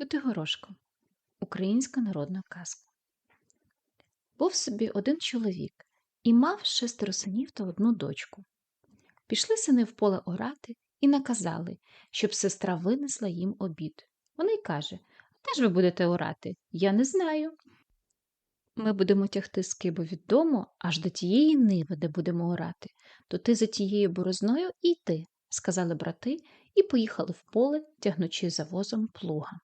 Котигорошко. Українська народна казка. Був собі один чоловік і мав шестеро синів та одну дочку. Пішли сини в поле орати і наказали, щоб сестра винесла їм обід. Вона й каже Де ж ви будете орати? Я не знаю. Ми будемо тягти скибу від дому аж до тієї ниви, де будемо орати, то ти за тією борозною і йти, сказали брати, і поїхали в поле, тягнучи за возом плуга.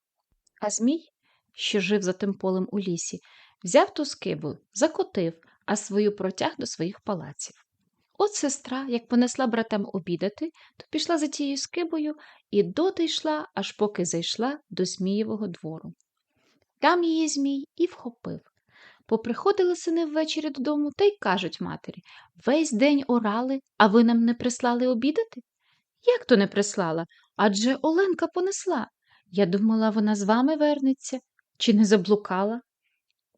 А Змій, що жив за тим полем у лісі, взяв ту скибу, закотив, а свою протяг до своїх палаців. От сестра, як понесла братам обідати, то пішла за тією скибою і доти йшла, аж поки зайшла до Змієвого двору. Там її Змій і вхопив. Поприходили сини ввечері додому та й кажуть матері Весь день орали, а ви нам не прислали обідати? Як то не прислала? Адже Оленка понесла. Я думала, вона з вами вернеться чи не заблукала.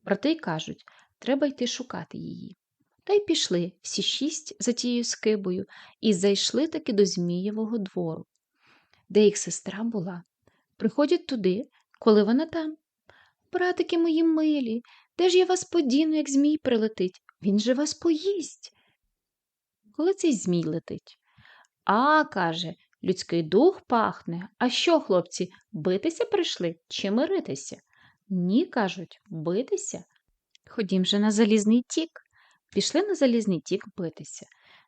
Брати й кажуть треба йти шукати її. Та й пішли всі шість за тією скибою і зайшли таки до Змієвого двору, де їх сестра була. Приходять туди, коли вона там. Братики мої милі, де ж я вас подіну, як Змій прилетить? Він же вас поїсть. Коли цей Змій летить? А, каже, Людський дух пахне. А що, хлопці, битися прийшли чи миритися? Ні, кажуть, битися. Ходім же на залізний тік. Пішли на залізний тік битися.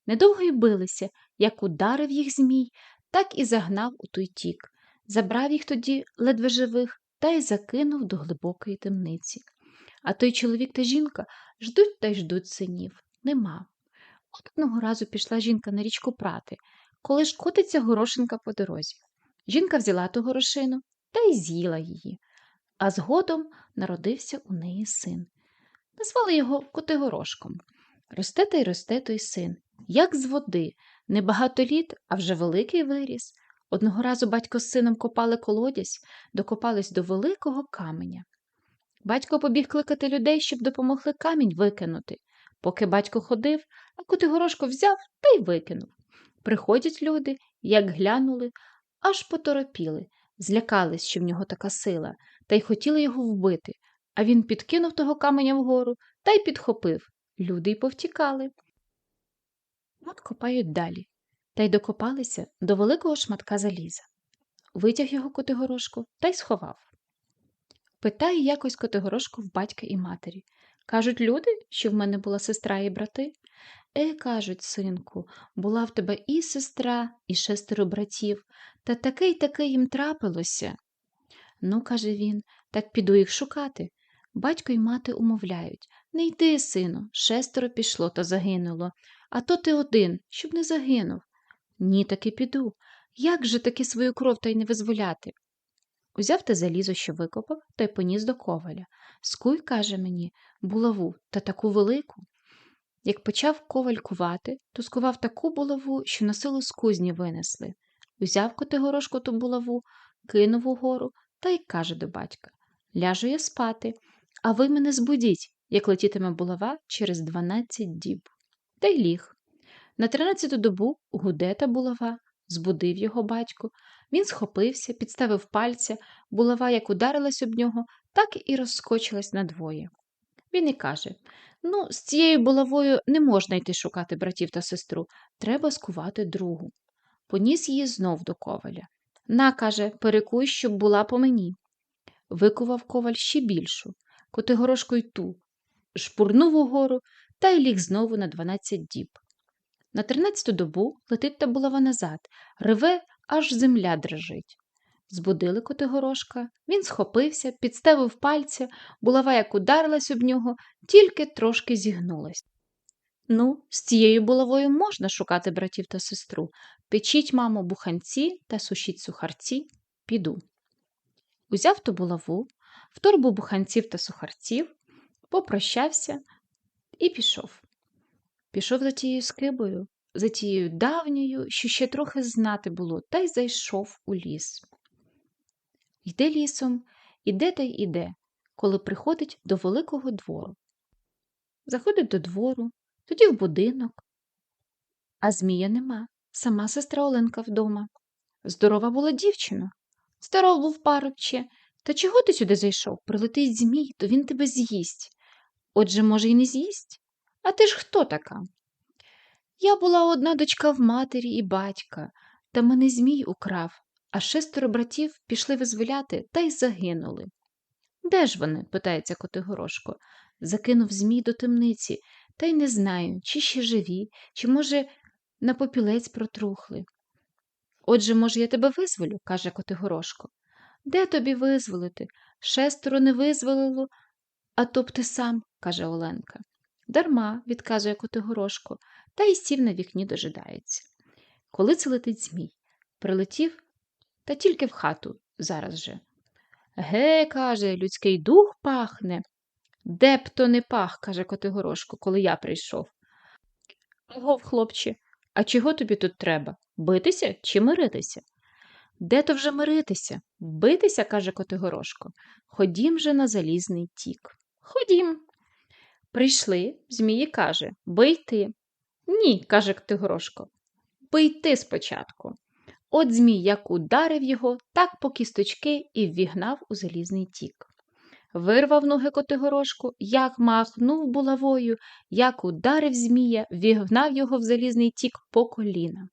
Недовго й билися, як ударив їх Змій, так і загнав у той тік. Забрав їх тоді ледве живих та й закинув до глибокої темниці. А той чоловік та жінка ждуть та й ждуть синів. Нема. От одного разу пішла жінка на річку прати коли ж котиться горошинка по дорозі. Жінка взяла ту горошину та й з'їла її, а згодом народився у неї син. Назвали його Котигорошком. Росте та й росте той син, як з води, небагато літ, а вже великий виріс. Одного разу батько з сином копали колодязь, докопались до великого каменя. Батько побіг кликати людей, щоб допомогли камінь викинути. Поки батько ходив, а Котигорошко взяв та й викинув. Приходять люди, як глянули, аж поторопіли, злякались, що в нього така сила, та й хотіли його вбити, а він підкинув того каменя вгору та й підхопив. Люди й повтікали. От копають далі, та й докопалися до великого шматка заліза. Витяг його Котигорошко та й сховав. Питає якось Котигорошко в батька і матері. Кажуть люди, що в мене була сестра і брати. Е, кажуть, синку, була в тебе і сестра, і шестеро братів, та таке й таке їм трапилося. Ну, каже він, так піду їх шукати. Батько й мати умовляють Не йди, сину, шестеро пішло та загинуло, а то ти один, щоб не загинув. Ні, таки піду. Як же таки свою кров та й не визволяти? Узяв те залізо, що викопав, та й поніс до коваля. Скуй, каже мені, булаву та таку велику. Як почав коваль кувати, то скував таку булаву, що на силу з кузні винесли. Узяв Котигорошко ту булаву, кинув угору та й каже до батька Ляжу я спати, а ви мене збудіть, як летітиме булава через дванадцять діб. Та й ліг. На тринадцяту добу гуде та булава, збудив його батько. Він схопився, підставив пальця, булава як ударилась об нього, так і розскочилась надвоє. Він і каже Ну, з цією булавою не можна йти шукати братів та сестру, треба скувати другу. Поніс її знов до коваля. На, каже, перекуй, щоб була по мені. Викував коваль ще більшу, котигорошко й ту, шпурнув угору та й ліг знову на дванадцять діб. На тринадцяту добу летить та булава назад, реве, аж земля дрожить. Збудили Котигорошка, він схопився, підставив пальця, булава як ударилась об нього, тільки трошки зігнулась. Ну, з цією булавою можна шукати братів та сестру. Печіть, мамо, буханці та сушіть сухарці, піду. Узяв ту булаву, в торбу буханців та сухарців, попрощався і пішов. Пішов за тією скибою, за тією давньою, що ще трохи знати було, та й зайшов у ліс. Йде лісом, іде та й іде, коли приходить до великого двору. Заходить до двору, тоді в будинок. А Змія нема, сама сестра Оленка вдома. Здорова була дівчина. Здоров був парубче, Та чого ти сюди зайшов? Прилетить змій, то він тебе з'їсть. Отже, може, й не з'їсть? А ти ж хто така? Я була одна дочка в матері і батька, та мене змій украв, а шестеро братів пішли визволяти та й загинули. Де ж вони? питається Котигорошко. Закинув змій до темниці, та й не знаю, чи ще живі, чи, може, на попілець протрухли. Отже, може, я тебе визволю, каже Котигорошко. Де тобі визволити? Шестеро не визволило, а то б ти сам, каже Оленка. Дарма, відказує Котигорошко, та й сів на вікні дожидається. Коли це летить змій, прилетів та тільки в хату зараз же. Ге, каже, людський дух пахне. Де б то не пах, каже Котигорошко, коли я прийшов. Гов, хлопче, а чого тобі тут треба? Битися чи миритися? Де то вже миритися? Битися, каже Котигорошко. Ходім же на залізний тік. Ходім. Прийшли, Змії каже, бий ти. Ні, каже Котигорошко. Бий ти спочатку. От Змій як ударив його, так по кісточки і ввігнав у залізний тік. Вирвав ноги Котигорошку, як махнув булавою, як ударив Змія, вігнав його в залізний тік по коліна.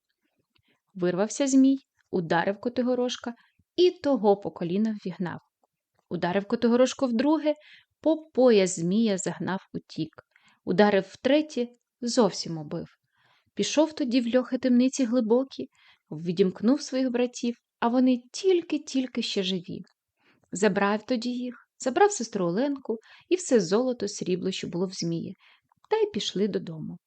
Вирвався Змій, ударив Котигорошка і того по коліна ввігнав. Ударив Котигорошко вдруге, по пояс Змія загнав у тік. Ударив втретє, зовсім убив. Пішов тоді в льохи темниці глибокі, відімкнув своїх братів, а вони тільки-тільки ще живі. Забрав тоді їх, забрав сестру Оленку і все золото, срібло, що було в Змії, та й пішли додому.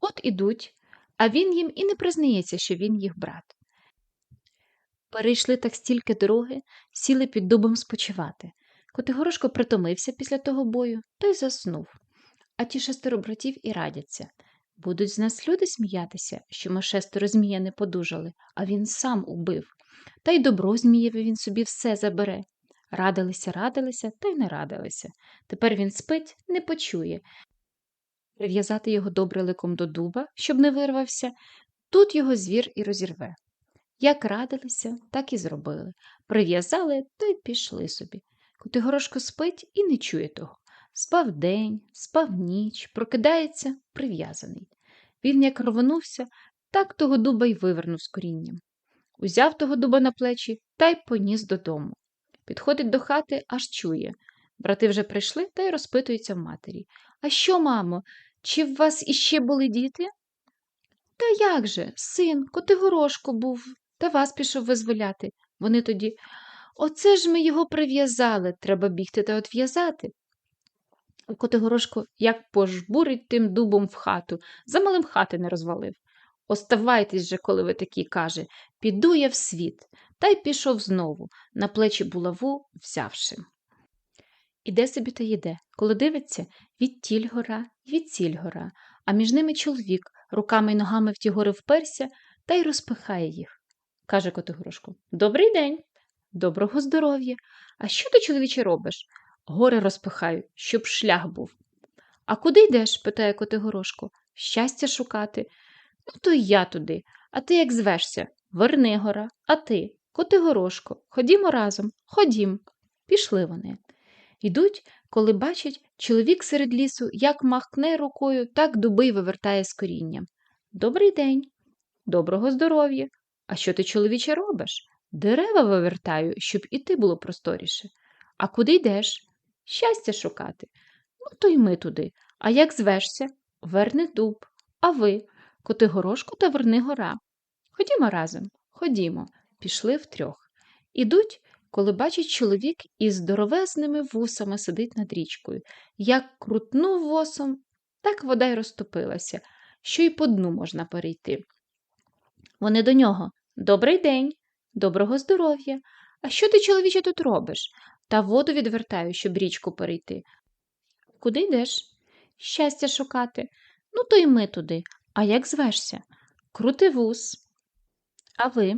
От ідуть, а він їм і не признається, що він їх брат. Перейшли так стільки дороги, сіли під дубом спочивати. Котигорошко притомився після того бою та й заснув. А ті шестеро братів і радяться. Будуть з нас люди сміятися, що ми шестеро змія не подужали, а він сам убив. Та й добро Змієві він собі все забере. Радилися, радилися, та й не радилися. Тепер він спить, не почує. Прив'язати його добре ликом до дуба, щоб не вирвався, тут його звір і розірве. Як радилися, так і зробили. Прив'язали та й пішли собі. Котигорошко спить і не чує того. Спав день, спав ніч, прокидається прив'язаний. Він як рвонувся, так того дуба й вивернув з корінням. Узяв того дуба на плечі та й поніс додому. Підходить до хати, аж чує. Брати вже прийшли та й розпитуються в матері. А що, мамо, чи в вас іще були діти? Та як же, син, Котигорошко був, та вас пішов визволяти. Вони тоді. Оце ж ми його прив'язали, треба бігти та отв'язати. Котигорошко як пожбурить тим дубом в хату, за малим хати не розвалив. Оставайтесь же, коли ви такі, каже, піду я в світ, та й пішов знову, на плечі булаву взявши. Іде собі та їде, коли дивиться, відтіль гора, відціль гора, а між ними чоловік руками й ногами в ті гори вперся та й розпихає їх. Каже Котигорошко Добрий день, доброго здоров'я. А що ти, чоловіче, робиш? Гори розпихаю, щоб шлях був. А куди йдеш? питає Котигорошко. Щастя шукати. Ну, то й я туди. А ти як звешся? Вернигора, а ти, Котигорошко, ходімо разом, ходім. Пішли вони. Йдуть, коли бачать, чоловік серед лісу як махне рукою, так дуби й вивертає з корінням. Добрий день, доброго здоров'я. А що ти, чоловіче, робиш? Дерева вивертаю, щоб і ти було просторіше. А куди йдеш? Щастя шукати. Ну, то й ми туди. А як звешся? Верни дуб. А ви, Котигорошку та верни гора. Ходімо разом, ходімо, пішли втрьох. Ідуть, коли бачить чоловік із здоровезними вусами сидить над річкою. Як крутнув восом, так вода й розтопилася, що й по дну можна перейти. Вони до нього Добрий день, доброго здоров'я. А що ти, чоловіче, тут робиш? Та воду відвертаю, щоб річку перейти. Куди йдеш? Щастя шукати. Ну, то й ми туди. А як звешся? Крутивус. А ви?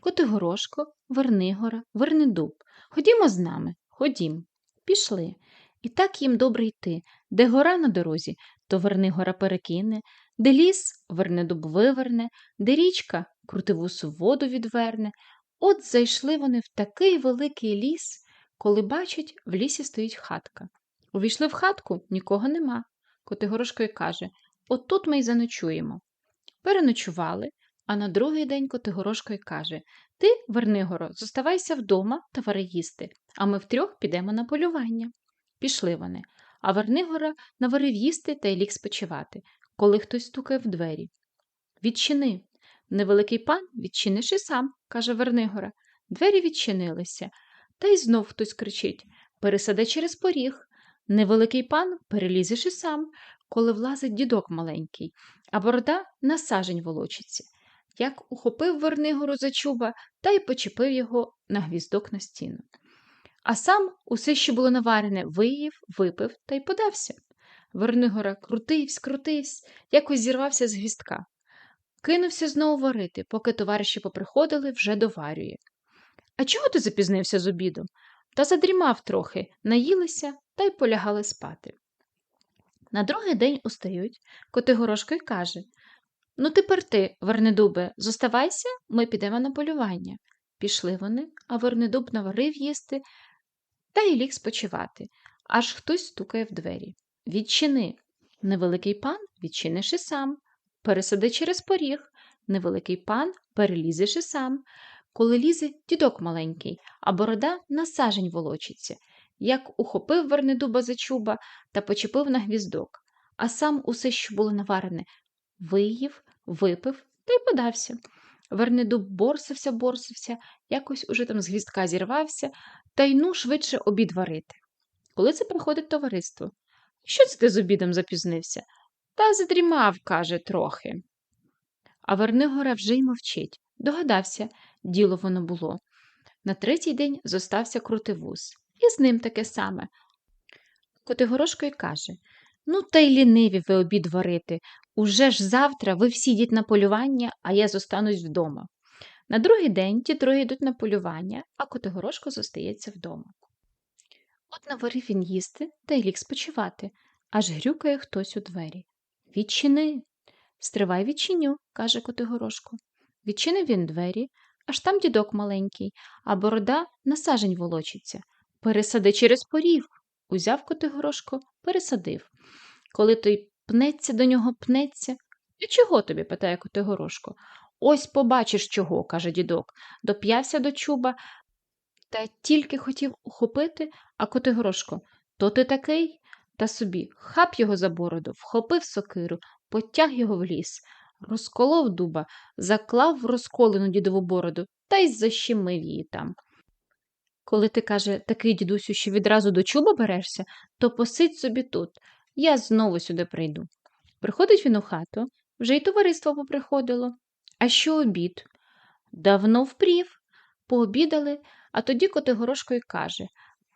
Котигорошко, Вернигора, Вернидуб. Ходімо з нами, ходім. Пішли. І так їм добре йти. Де гора на дорозі, то Вернигора перекине, де ліс Вернидуб виверне, де річка крутивусу воду відверне, От зайшли вони в такий великий ліс, коли бачать, в лісі стоїть хатка. Увійшли в хатку, нікого нема. Котигорошко каже От тут ми й заночуємо. Переночували, а на другий день Котигорошко й каже Ти, Вернигоро, зоставайся вдома та вари їсти, а ми втрьох підемо на полювання. Пішли вони, а Вернигора наварив їсти та й ліг спочивати, коли хтось стукає в двері. Відчини. Невеликий пан відчиниш і сам, каже Вернигора. Двері відчинилися. Та й знов хтось кричить Пересади через поріг. Невеликий пан перелізеш і сам, коли влазить дідок маленький, а борода на сажень волочиться. Як ухопив Вернигору за чуба та й почепив його на гвіздок на стіну. А сам усе, що було наварене, виїв, випив та й подався. Вернигора крутився, крутився, якось зірвався з гвіздка. Кинувся знову варити, поки товариші поприходили, вже доварює. А чого ти запізнився з обідом? Та задрімав трохи, наїлися та й полягали спати. На другий день устають, Котигорошко й каже Ну, тепер ти, Вернедубе, зоставайся, ми підемо на полювання. Пішли вони, а Вернедуб наварив їсти та й ліг спочивати, аж хтось стукає в двері. Відчини. Невеликий пан відчиниш і сам. Пересади через поріг. Невеликий пан перелізеш і сам. Коли лізе дідок маленький, а борода на сажень волочиться, як ухопив Вернедуба за чуба та почепив на гвіздок, а сам усе, що було наварене, виїв, випив та й подався. Вернедуб борсився, борсився, якось уже там з гвіздка зірвався, та й ну швидше обід варити. Коли це приходить товариство? Що це ти з обідом запізнився? Та задрімав, каже, трохи. А Вернигора вже й мовчить. Догадався, діло воно було. На третій день зостався крутивус, і з ним таке саме. Котигорошко й каже Ну, та й ліниві ви обід варити. Уже ж завтра ви всі йдіть на полювання, а я зостанусь вдома. На другий день ті троє йдуть на полювання, а Котигорошко зостається вдома. От наварив він їсти та й ліг спочивати, аж грюкає хтось у двері. Відчини. Стривай відчиню, каже Котигорошко. Відчинив він двері, аж там дідок маленький, а борода на сажень волочиться. Пересади через поріг. Узяв Котигорошко, пересадив. Коли той пнеться до нього пнеться. І чого тобі? питає Котигорошко. Ось побачиш чого, каже дідок, доп'явся до чуба та тільки хотів ухопити, а Котигорошко, то ти такий? Та собі хап його за бороду, вхопив сокиру, потяг його в ліс, розколов дуба, заклав в розколену дідову бороду та й защемив її там. Коли ти, каже, такий дідусю, що відразу до чуба берешся, то посидь собі тут, я знову сюди прийду. Приходить він у хату, вже й товариство поприходило. А що обід? Давно впрів. Пообідали, а тоді Котигорошко й каже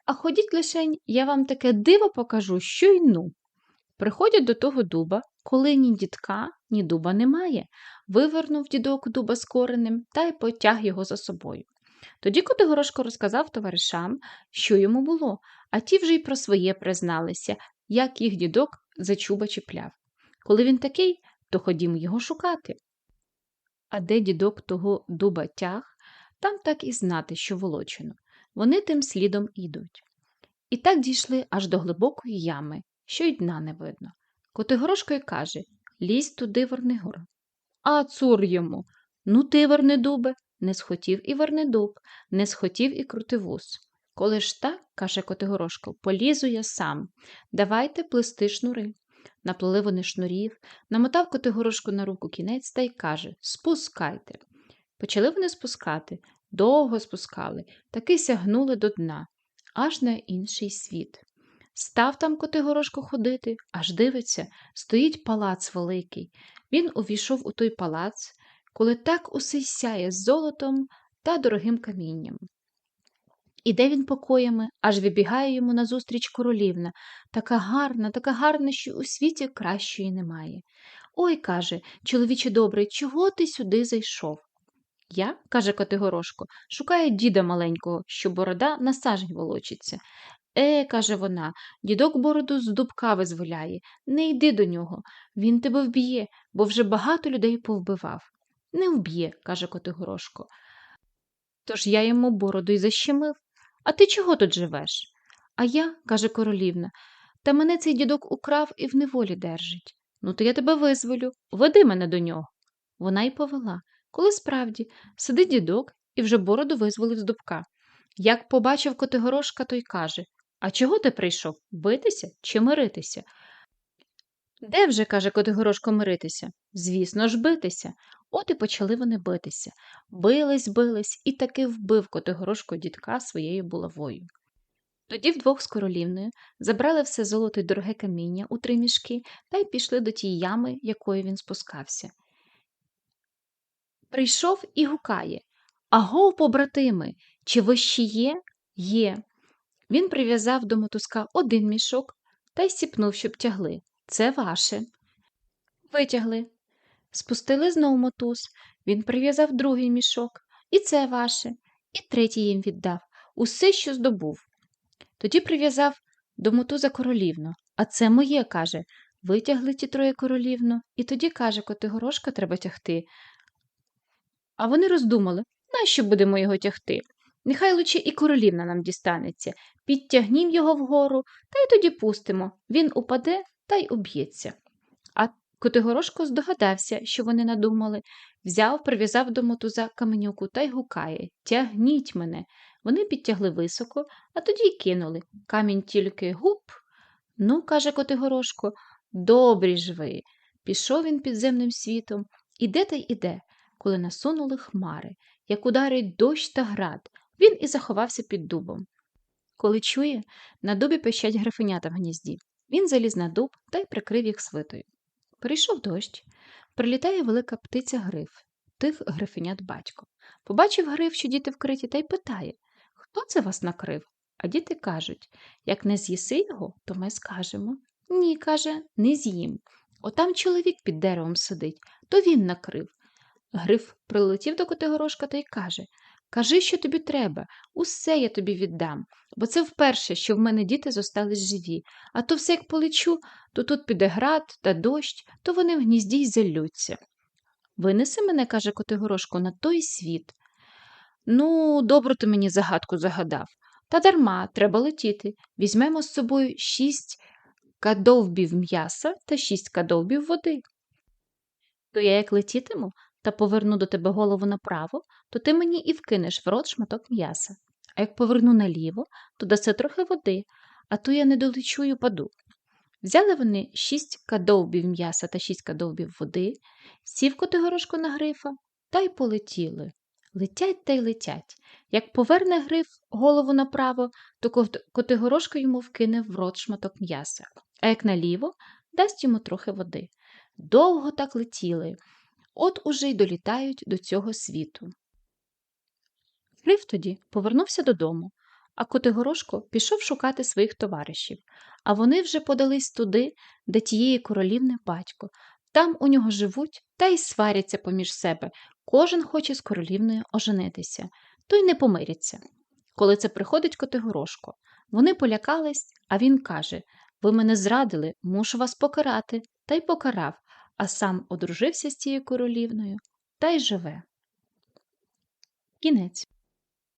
А ходіть лишень, я вам таке диво покажу, що й ну. Приходять до того дуба, коли ні дідка, ні дуба немає. Вивернув дідок дуба з коренем та й потяг його за собою. Тоді Котигорошко розказав товаришам, що йому було, а ті вже й про своє призналися, як їх дідок за чуба чіпляв. Коли він такий, то ходімо його шукати. А де дідок того дуба тяг, там так і знати, що волочено. Вони тим слідом ідуть. І так дійшли аж до глибокої ями, що й дна не видно. Котигорошко й каже Лізь туди, Вернигор. А цур йому. Ну ти, Вернедубе, не схотів і Вернедуб, не схотів і крутивус. Коли ж так, каже Котигорошко, полізу я сам. Давайте плести шнури. Наплели вони шнурів, намотав Котигорошко на руку кінець та й каже Спускайте. Почали вони спускати, довго спускали, таки сягнули до дна, аж на інший світ. Став там Котигорошко ходити, аж дивиться, стоїть палац великий. Він увійшов у той палац, коли так усе сяє золотом та дорогим камінням. Іде він покоями, аж вибігає йому назустріч королівна, така гарна, така гарна, що у світі кращої немає. Ой, каже, чоловіче добрий, чого ти сюди зайшов? Я, каже Котигорошко, шукаю діда маленького, що борода на сажень волочиться. Е, каже вона, дідок бороду з дубка визволяє. Не йди до нього. Він тебе вб'є, бо вже багато людей повбивав. Не вб'є, каже Котигорошко. Тож я йому бороду й защемив. А ти чого тут живеш? А я, каже королівна, та мене цей дідок украв і в неволі держить. Ну, то я тебе визволю, веди мене до нього. Вона й повела, коли справді сидить дідок і вже бороду визволив з дубка. Як побачив Котигорошка, то й каже А чого ти прийшов? Битися чи миритися? Де вже, каже Котигорошко, миритися? Звісно ж, битися. От і почали вони битися. Бились, бились, і таки вбив Котигорошко дідка своєю булавою. Тоді вдвох з королівною забрали все золото й дороге каміння у три мішки та й пішли до тієї ями, якої він спускався. Прийшов і гукає Агов, побратими, чи ви ще є? Є. Він прив'язав до мотузка один мішок та й сіпнув, щоб тягли. Це ваше. Витягли. Спустили знову мотуз. Він прив'язав другий мішок. І це ваше. І третій їм віддав. Усе, що здобув. Тоді прив'язав до мотуза королівну. А це моє, каже. Витягли ті троє королівну, і тоді, каже, Котигорошка треба тягти. А вони роздумали, нащо будемо його тягти? Нехай лучше і королівна нам дістанеться. Підтягнім його вгору, та й тоді пустимо. Він упаде та й об'ється. А Котигорошко здогадався, що вони надумали, взяв, прив'язав до мотуза каменюку та й гукає Тягніть мене. Вони підтягли високо, а тоді й кинули. Камінь тільки гуп. Ну, каже Котигорошко, добрі ж ви. Пішов він підземним світом. Іде та й іде, коли насунули хмари, як ударить дощ та град, він і заховався під дубом. Коли чує, на дубі пищать грифенята в гнізді. Він заліз на дуб та й прикрив їх свитою. Перейшов дощ, прилітає велика птиця гриф, тих грифенят батько. Побачив гриф, що діти вкриті, та й питає Хто це вас накрив? А діти кажуть як не з'їси його, то ми скажемо. Ні, каже, не з'їм. Отам чоловік під деревом сидить, то він накрив. Гриф прилетів до Котигорошка та й каже Кажи, що тобі треба, усе я тобі віддам, бо це вперше, що в мене діти зостались живі, а то все як полечу, то тут піде град та дощ, то вони в гнізді й залються. Винеси мене, каже Котигорошко, на той світ. Ну, добру ти мені загадку загадав. Та дарма, треба летіти. Візьмемо з собою шість кадовбів м'яса та шість кадовбів води. То я як летітиму та поверну до тебе голову направо, то ти мені і вкинеш в рот шматок м'яса. А як поверну наліво, то даси трохи води, а то я не долечу й упаду. Взяли вони шість кадовбів м'яса та шість кадовбів води, сів Котигорошко на грифа та й полетіли. Летять та й летять. Як поверне гриф голову направо, то Котигорошко йому вкине в рот шматок м'яса, а як наліво, дасть йому трохи води. Довго так летіли, от уже й долітають до цього світу. Гриф тоді повернувся додому, а Котигорошко пішов шукати своїх товаришів, а вони вже подались туди, де тієї королівни батько. Там у нього живуть та й сваряться поміж себе. Кожен хоче з королівною оженитися, то й не помиряться. Коли це приходить Котигорошко, вони полякались, а він каже Ви мене зрадили, мушу вас покарати, та й покарав, а сам одружився з тією королівною та й живе. Кінець.